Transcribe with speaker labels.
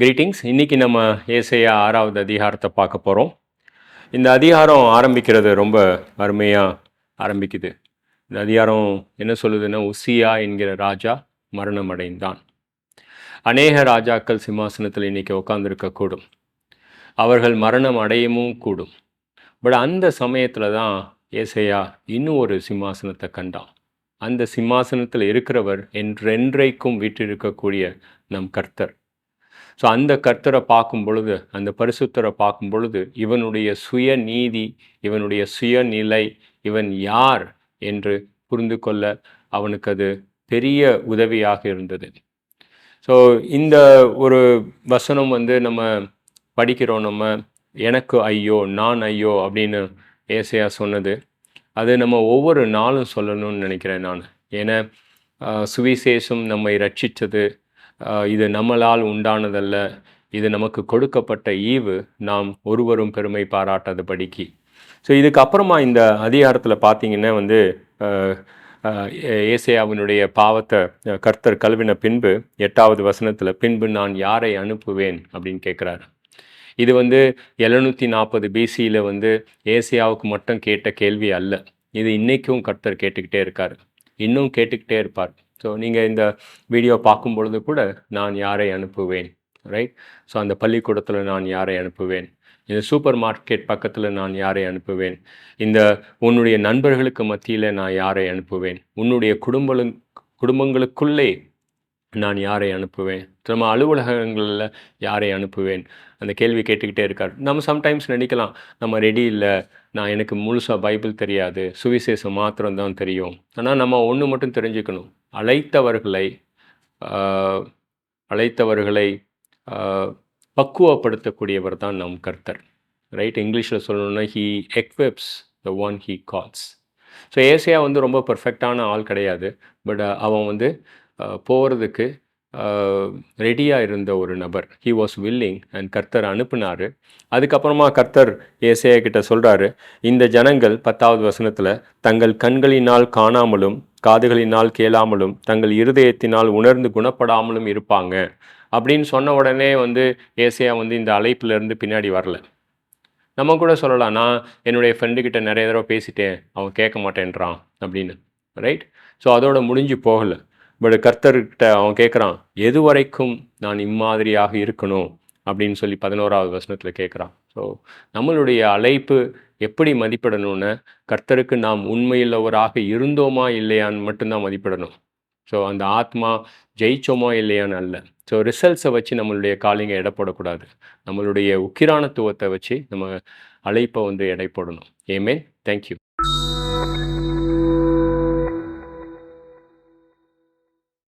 Speaker 1: Greetings இன்னைக்கு நம்ம ஏசையா ஆறாவது அதிகாரத்தை பார்க்க போகிறோம் இந்த அதிகாரம் ஆரம்பிக்கிறது ரொம்ப அருமையாக ஆரம்பிக்குது. இந்த அதிகாரம் என்ன சொல்லுதுன்னா உசியா என்கிற ராஜா மரணம் அடைந்தான் அநேக ராஜாக்கள் சிம்மாசனத்தில் இன்னைக்கு உட்காந்துருக்கக்கூடும் அவர்கள் மரணம் அடையவும் கூடும். பட் அந்த சமயத்தில் தான் ஏசையா இன்னும் ஒரு சிம்மாசனத்தை கண்டான். அந்த சிம்மாசனத்தில் இருக்கிறவர் என்றென்றைக்கும் வீற்றிருக்கக்கூடிய நம் கர்த்தர். ஸோ அந்த கர்த்தரை பார்க்கும் பொழுது அந்த பரிசுத்தரை பார்க்கும் பொழுது இவனுடைய சுய நீதி இவனுடைய சுயநிலை இவன் யார் என்று புரிந்து கொள்ள அவனுக்கு அது பெரிய உதவியாக இருந்தது. ஸோ இந்த ஒரு வசனம் வந்து நம்ம படிக்கிறோம் நம்ம எனக்கு ஐயோ நான் ஐயோ அப்படின்னு ஏசையா சொன்னது. அது நம்ம ஒவ்வொரு நாளும் சொல்லணும்னு நினைக்கிறேன் நான். ஏன்னா சுவிசேஷம் நம்மை ரட்சித்தது இது நம்மளால் உண்டானதல்ல. இது நமக்கு கொடுக்கப்பட்ட ஈவு. நாம் ஒருவரும் பெருமை பாராட்டாத படிக்கு ஸோ இதுக்கு அப்புறமா இந்த அதிகாரத்தில் பார்த்தீங்கன்னா வந்து ஏசையாவினுடைய பாவத்தை கர்த்தர் கழுவின பின்பு எட்டாவது வசனத்தில் பின்பு நான் யாரை அனுப்புவேன்? அப்படின்னு கேட்குறாரு இது வந்து எழுநூற்றி நாற்பது பிசியில் வந்து ஏசியாவுக்கு மட்டும் கேட்ட கேள்வி அல்ல. இது இன்றைக்கும் கர்த்தர் கேட்டுக்கிட்டே இருக்கார். இன்னும் கேட்டுக்கிட்டே இருப்பார். ஸோ நீங்கள் இந்த வீடியோ பார்க்கும் பொழுது கூட நான் யாரை அனுப்புவேன்? ரைட் ஸோ அந்த பள்ளிக்கூடத்தில் நான் யாரை அனுப்புவேன்? இந்த சூப்பர் மார்க்கெட் பக்கத்தில் நான் யாரை அனுப்புவேன்? இந்த உன்னுடைய நண்பர்களுக்கு மத்தியில் நான் யாரை அனுப்புவேன்? உன்னுடைய குடும்ப குடும்பங்களுக்குள்ளே நான் யாரை அனுப்புவேன்? நம்ம அலுவலகங்களில் யாரை அனுப்புவேன்? அந்த கேள்வி கேட்டுக்கிட்டே இருக்கார். நம்ம சம்டைம்ஸ் நினைக்கலாம் நம்ம ரெடி இல்லை நான் எனக்கு முழுசாக பைபிள் தெரியாது சுவிசேஷம் மாத்திரம்தான் தெரியும். ஆனால் நம்ம ஒன்று மட்டும் தெரிஞ்சுக்கணும். அழைத்தவர்களை அழைத்தவர்களை பக்குவப்படுத்தக்கூடியவர் தான் நம் கர்த்தர். ரைட் இங்கிலீஷில் சொல்லணும்னா he equips the one he calls so Asia வந்து ரொம்ப பர்ஃபெக்டான ஆள் கிடையாது. பட் அவன் வந்து போகிறதுக்கு ரெடியாக இருந்த ஒரு நபர். ஹி வாஸ் வில்லிங் அண்ட் கர்த்தர் அனுப்புனார். அதுக்கப்புறமா கர்த்தர் ஏசையா கிட்ட சொல்கிறாரு இந்த ஜனங்கள் பத்தாவது வசனத்தில் தங்கள் கண்களினால் காணாமலும் காதுகளினால் கேளாமலும் தங்கள் இருதயத்தினால் உணர்ந்து குணப்படாமலும் இருப்பாங்க. அப்படின்னு சொன்ன உடனே வந்து ஏசியா வந்து இந்த அழைப்புல இருந்து பின்னாடி வரல. நம்ம கூட சொல்லலாம் நான் என்னுடைய ஃப்ரெண்டுக்கிட்ட கிட்ட நிறைய தடவை பேசிட்டேன் அவன் கேட்க மாட்டேன்றான் அப்படின்னு. ரைட் ஸோ அதோட முடிஞ்சு போகலை. பட் கர்த்தர்கிட்ட அவன் கேட்குறான் எது வரைக்கும் நான் இம்மாதிரியாக இருக்கணும்? அப்படின்னு சொல்லி பதினோராவது வசனத்தில் கேட்குறான். ஸோ நம்மளுடைய அழைப்பு எப்படி மதிப்பிடணும்னு கர்த்தருக்கு நாம் உண்மையுள்ளவராக இருந்தோமா இல்லையான்னு மட்டும்தான் மதிப்பிடணும். ஸோ அந்த ஆத்மா ஜெயிச்சோமா இல்லையான்னு அல்ல. ஸோ ரிசல்ட்ஸை வச்சு நம்மளுடைய காலிங்கை எடை போடக்கூடாது. நம்மளுடைய உக்கிரானத்துவத்தை வச்சு நம்ம அழைப்பை வந்து எடை போடணும். ஏமே தேங்க்யூ